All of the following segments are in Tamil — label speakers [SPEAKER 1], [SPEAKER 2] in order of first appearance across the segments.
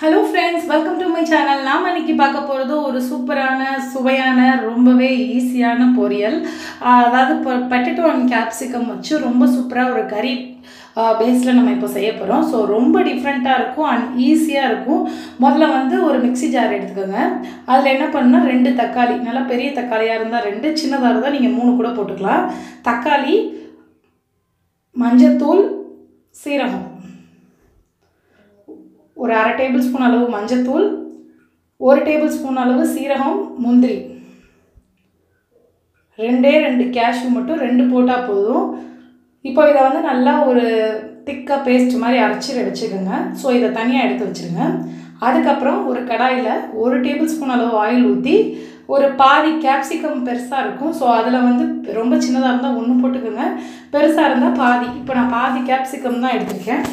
[SPEAKER 1] Hello friends welcome to my channel நாம் இன்னைக்கு பார்க்க போகிறது ஒரு சூப்பரான சுவையான ரொம்பவே ஈஸியான பொரியல். அதாவது இப்போ பட்டேட்டோ அண்ட் கேப்சிகம் வச்சு ரொம்ப சூப்பராக ஒரு கறி பேஸில் நம்ம இப்போ செய்ய போகிறோம் ஸோ ரொம்ப டிஃப்ரெண்ட்டாக இருக்கும் அண்ட் ஈஸியாக இருக்கும். முதல்ல வந்து ஒரு மிக்ஸி ஜார் எடுத்துக்கோங்க. அதில் என்ன பண்ணால் ரெண்டு தக்காளி. நல்லா பெரிய தக்காளியாக இருந்தால் ரெண்டு சின்னதாக இருந்தால் நீங்கள் மூணு கூட போட்டுக்கலாம். தக்காளி மஞ்சத்தூள் சீரகம். ஒரு அரை டேபிள் ஸ்பூன் அளவு மஞ்சத்தூள் ஒரு டேபிள் ஸ்பூன் அளவு சீரகம் முந்திரி. ரெண்டே ரெண்டு கேஷ்யூ மட்டும் ரெண்டு போட்டால் போதும். இப்போ இதை வந்து நல்லா ஒரு திக்காக பேஸ்ட் மாதிரி அரைச்சி வச்சுக்கோங்க. ஸோ இதை தனியாக எடுத்து வச்சுருங்க. அதுக்கப்புறம் ஒரு கடாயில் ஒரு டேபிள் ஸ்பூன் அளவு ஆயில் ஊற்றி ஒரு பாதி கேப்சிகம் பெருசாக இருக்கும். ஸோ அதில் வந்து ரொம்ப சின்னதாக இருந்தால் ஒன்று போட்டுக்கோங்க. பெருசாக இருந்தால் பாதி. இப்போ நான் பாதி கேப்சிகம் தான் எடுத்திருக்கேன்.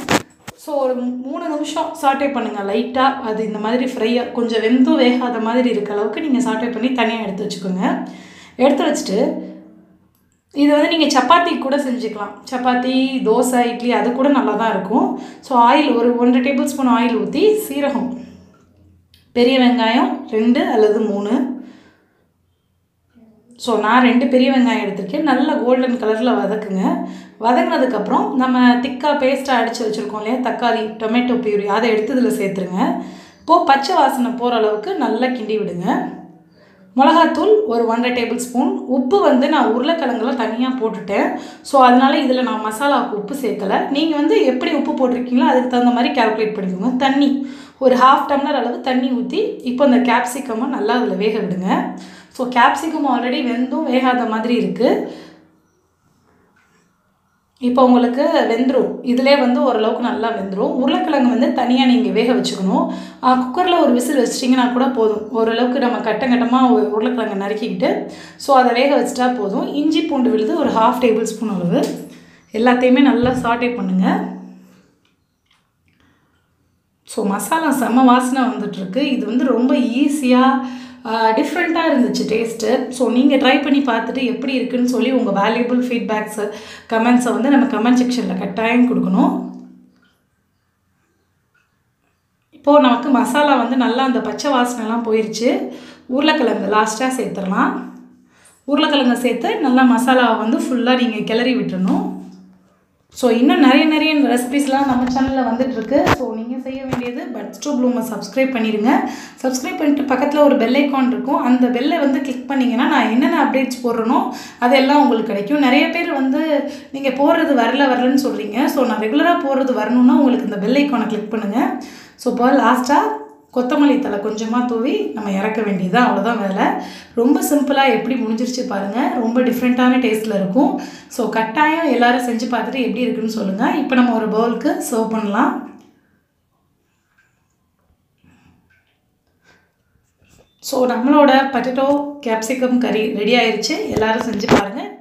[SPEAKER 1] ஸோ ஒரு மூணு நிமிஷம் சாட்டே பண்ணுங்கள் லைட்டாக அது இந்த மாதிரி ஃப்ரையாக கொஞ்சம் வெந்தும் வேகாத மாதிரி இருக்க அளவுக்கு நீங்கள் சாட்டே பண்ணி தனியாக எடுத்து வச்சுக்கோங்க. எடுத்து வச்சுட்டு இது வந்து நீங்கள் சப்பாத்தி கூட செஞ்சுக்கலாம். சப்பாத்தி தோசை இட்லி அது கூட நல்லா தான் இருக்கும். ஸோ ஆயில் ஒரு ஒன்றரை டேபிள் ஸ்பூன் ஆயில் ஊற்றி சீரகம் பெரிய வெங்காயம் ரெண்டு அல்லது மூணு. ஸோ நான் ரெண்டு பெரிய வெங்காயம் எடுத்திருக்கேன். நல்ல கோல்டன் கலரில் வதக்குங்க. வதங்கினதுக்கப்புறம் நம்ம திக்காக பேஸ்ட்டாக அடித்து வச்சுருக்கோம் இல்லையா? தக்காளி டொமேட்டோ பியூரி அதை எடுத்து இதில் சேர்த்துருங்க. இப்போது பச்சை வாசனை போகிற அளவுக்கு நல்லா கிண்டி விடுங்க. மிளகாத்தூள் ஒரு ஒன்றரை டேபிள் ஸ்பூன். உப்பு வந்து நான் உருளைக்கிழங்குலாம் தனியாக போட்டுட்டேன். ஸோ அதனால் இதில் நான் மசாலாவுக்கு உப்பு சேர்க்கலை. நீங்கள் வந்து எப்படி உப்பு போட்டிருக்கீங்களோ அதுக்கு தகுந்த மாதிரி கால்குலேட் பண்ணிக்கோங்க. தண்ணி ஒரு ஹாஃப் டம்ளர் அளவு தண்ணி ஊற்றி இப்போ இந்த கேப்சிகமை நல்லா அதில் வேக விடுங்க. ஸோ கேப்சிகம் ஆல்ரெடி வெந்தும் வேகாத மாதிரி இருக்குது இப்போ உங்களுக்கு வெந்துடும் இதிலே வந்து ஓரளவுக்கு நல்லா வெந்துடும் உருளைக்கிழங்கு வந்து தனியாக நீங்கள் வேக வச்சுக்கணும். குக்கரில் ஒரு விசில் வச்சிட்டிங்கன்னா கூட போதும். ஓரளவுக்கு நம்ம கட்டம் கட்டமாக உருளைக்கிழங்கு நறுக்கிக்கிட்டு ஸோ அதை வேக வச்சுட்டா போதும். இஞ்சி பூண்டு விழுது ஒரு ஹாஃப் டேபிள் ஸ்பூன் அளவு. எல்லாத்தையுமே நல்லா சாட்டே பண்ணுங்கள் ஸோ மசாலா செம்ம வாசனை வந்துட்டுருக்கு. இது வந்து ரொம்ப ஈஸியாக டிஃப்ரெண்ட்டாக இருந்துச்சு டேஸ்ட்டு ஸோ நீங்கள் ட்ரை பண்ணி பார்த்துட்டு எப்படி இருக்குன்னு சொல்லி உங்கள் வேல்யூபிள் ஃபீட்பேக்ஸு கமெண்ட்ஸை வந்து நம்ம கமெண்ட் செக்ஷனில் கட்டாயம் கொடுக்கணும். இப்போது நமக்கு மசாலா வந்து நல்லா அந்த பச்சை வாசனைலாம் போயிடுச்சு உருளைக்கிழங்கு லாஸ்ட்டாக சேர்த்துடலாம். உருளைக்கிழங்கு சேர்த்து நல்லா மசாலாவை வந்து ஃபுல்லாக நீங்கள் கிளறி விட்டுறணும். ஸோ இன்னும் நிறைய நிறைய ரெசிபிஸ்லாம் நம்ம சேனலில் வந்துட்டுருக்கு. ஸோ நீங்கள் செய்ய வேண்டியது பட்ஸ் டூ ப்ளூமை சப்ஸ்கிரைப் பண்ணிடுங்க. சப்ஸ்கிரைப் பண்ணிட்டு பக்கத்தில் ஒரு பெல் ஐக்கான் இருக்கும். அந்த பெல்லை வந்து கிளிக் பண்ணிங்கன்னா நான் என்னென்ன அப்டேட்ஸ் போடுறனோ அதெல்லாம் உங்களுக்கு கிடைக்கும். நிறைய பேர் வந்து நீங்கள் போடுறது வரல வரலன்னு சொல்கிறீங்க ஸோ நான் ரெகுலராக போடுறது வரணுன்னா உங்களுக்கு இந்த பெல் ஐக்கானை கிளிக் பண்ணுங்கள் ஸோ இப்போ லாஸ்ட்டாக கொத்தமல்லி தலை கொஞ்சமாக தூவி நம்ம இறக்க வேண்டியது அவ்வளோதான் வேலை. ரொம்ப சிம்பிளாக எப்படி முடிஞ்சிருச்சு பாருங்கள் ரொம்ப டிஃப்ரெண்ட்டான டேஸ்ட்டில் இருக்கும். ஸோ கட்டாயம் எல்லோரும் செஞ்சு பார்த்துட்டு எப்படி இருக்குன்னு சொல்லுங்கள் இப்போ நம்ம ஒரு பவுலுக்கு சர்வ் பண்ணலாம். ஸோ நம்மளோட பட்டேட்டோ கேப்சிகம் கறி ரெடி ஆயிடுச்சு எல்லோரும் செஞ்சு பாருங்கள்